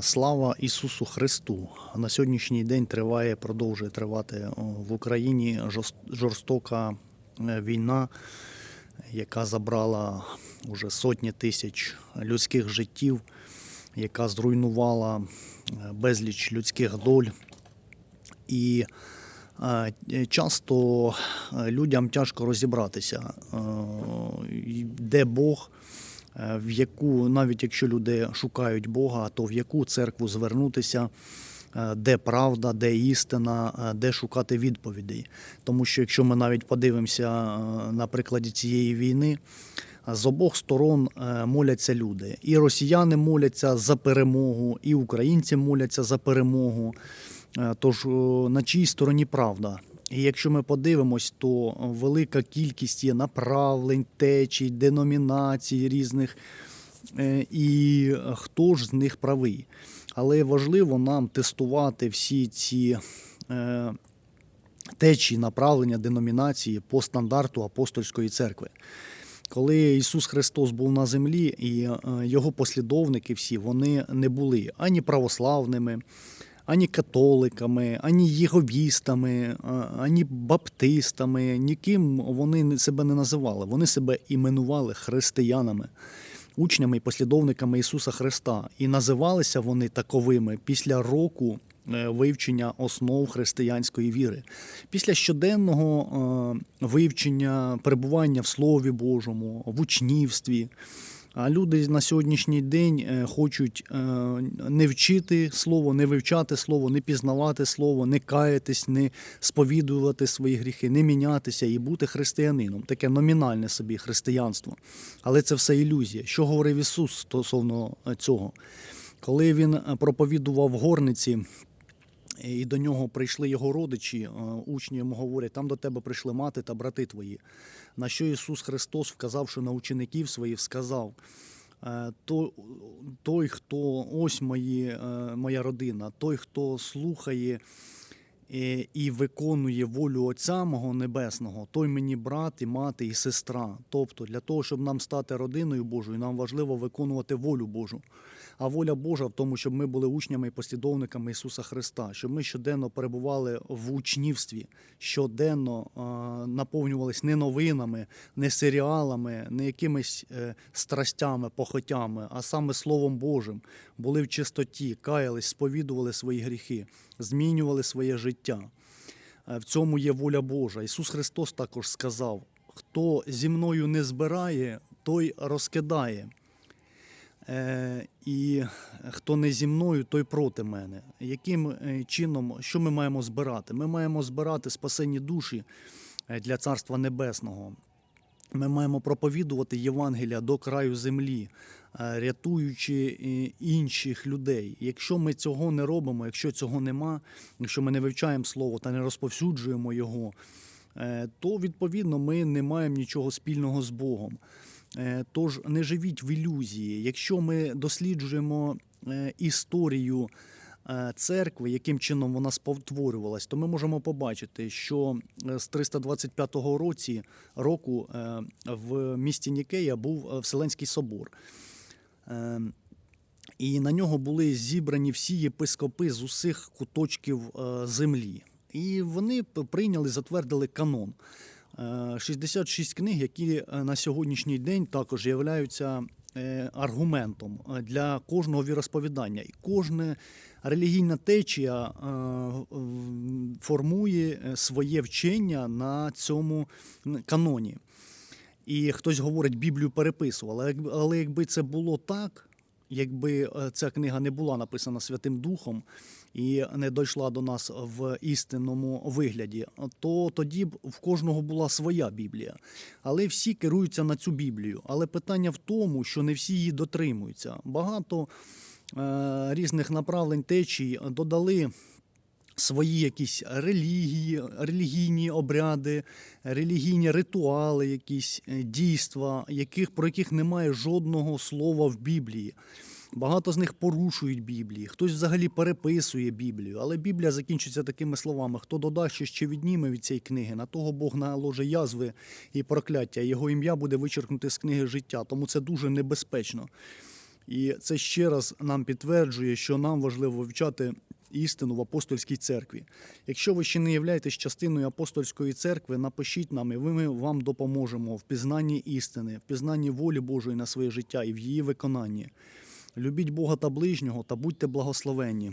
Слава Ісусу Христу! На сьогоднішній день триває, продовжує тривати в Україні жорстока е, війна, яка забрала уже сотні тисяч людських життів, яка зруйнувала е, безліч людських доль. І е, часто е, людям тяжко розібратися, е, де Бог, е, в яку, навіть якщо люди шукають Бога, то в яку церкву звернутися, е, де правда, де істина, е, де шукати відповідей. Тому що якщо ми навіть подивимося е, на прикладі цієї війни, з обох сторон е, моляться люди. І росіяни моляться за перемогу, і українці моляться за перемогу. Е, Тож е, на чиїй стороні правда? І якщо ми подивимось, то велика кількість є направлень, течій, деномінацій різних, Е, і хто ж з них правий. Але важливо нам тестувати всі ці е, течії, направлення, деномінації по стандарту апостольської церкви. Коли Ісус Христос був на землі, і е, його послідовники всі вони не були ані православними, ані католиками, ані єговістами, ані баптистами. Ніким вони себе не називали. Вони себе іменували християнами, учнями і послідовниками Ісуса Христа. І називалися вони таковими після року е, вивчення основ християнської віри. Після щоденного е, вивчення, перебування в Слові Божому, в учнівстві. А люди на сьогоднішній день е, хочуть е, не вчити слово, не вивчати слово, не пізнавати слово, не каятись, не сповідувати свої гріхи, не мінятися і бути християнином. Таке номінальне собі християнство. Але це все ілюзія. Що говорив Ісус стосовно е, цього? Коли він проповідував горниці, і до нього прийшли його родичі, е, учні йому говорять, там до тебе прийшли мати та брати твої. На що Ісус Христос, вказавши на учеників своїх, сказав: е, той, хто ось мої, е, моя родина, той, хто слухає і виконує волю Отця мого Небесного, той мені брат і мати і сестра. Тобто, для того, щоб нам стати родиною Божою, нам важливо виконувати волю Божу. А воля Божа в тому, щоб ми були учнями і послідовниками Ісуса Христа, щоб ми щоденно перебували в учнівстві, щоденно е, наповнювались не новинами, не серіалами, не якимись е, страстями, похотями, а саме Словом Божим, були в чистоті, каялись, сповідували свої гріхи, змінювали своє життя. Е, В цьому є воля Божа. Ісус Христос також сказав: хто зі мною не збирає, той розкидає. Е, і хто не зі мною, той проти мене. Яким е, чином, що ми маємо збирати? Ми маємо збирати спасені душі для Царства Небесного. Ми маємо проповідувати Євангелія до краю землі, рятуючи е, інших людей. Якщо ми цього не робимо, якщо цього нема, якщо ми не вивчаємо слово та не розповсюджуємо його, е, то відповідно ми не маємо нічого спільного з Богом. Е, Тож не живіть в ілюзії. Якщо ми досліджуємо е, історію е, церкви, яким чином вона спотворювалась, то ми можемо побачити, що е, з 325 році року е, в місті Нікея був е, Вселенський собор. Е, І на нього були зібрані всі єпископи з усіх куточків е, землі. І вони прийняли, затвердили канон. Е, 66 книг, які е, на сьогоднішній день також являються е, аргументом е, для кожного віросповідання. І кожна релігійна течія е, формує е, своє вчення на цьому каноні. І хтось говорить, Біблію переписували. Але якби- це було так, якби е, ця книга не була написана Святим Духом і не дійшла до нас в істинному вигляді, то тоді б в кожного була своя Біблія. Але всі керуються на цю Біблію. Але питання в тому, що не всі її дотримуються. Багато е, різних направлень течій додали свої якісь релігії, релігійні обряди, релігійні ритуали, якісь е, дійства, яких, про яких немає жодного слова в Біблії. Багато з них порушують Біблії, хтось взагалі переписує Біблію, але Біблія закінчується такими словами: хто додасть щось чи відніме від цієї книги, на того Бог наложить язви і прокляття. Його ім'я буде вичеркнути з книги життя. Тому це дуже небезпечно. І це ще раз нам підтверджує, що нам важливо вивчати істину в апостольській церкві. Якщо ви ще не являєтесь частиною апостольської церкви, напишіть нам, і ми вам допоможемо в пізнанні істини, в пізнанні волі Божої на своє життя і в її виконанні. Любіть Бога та ближнього та будьте благословенні.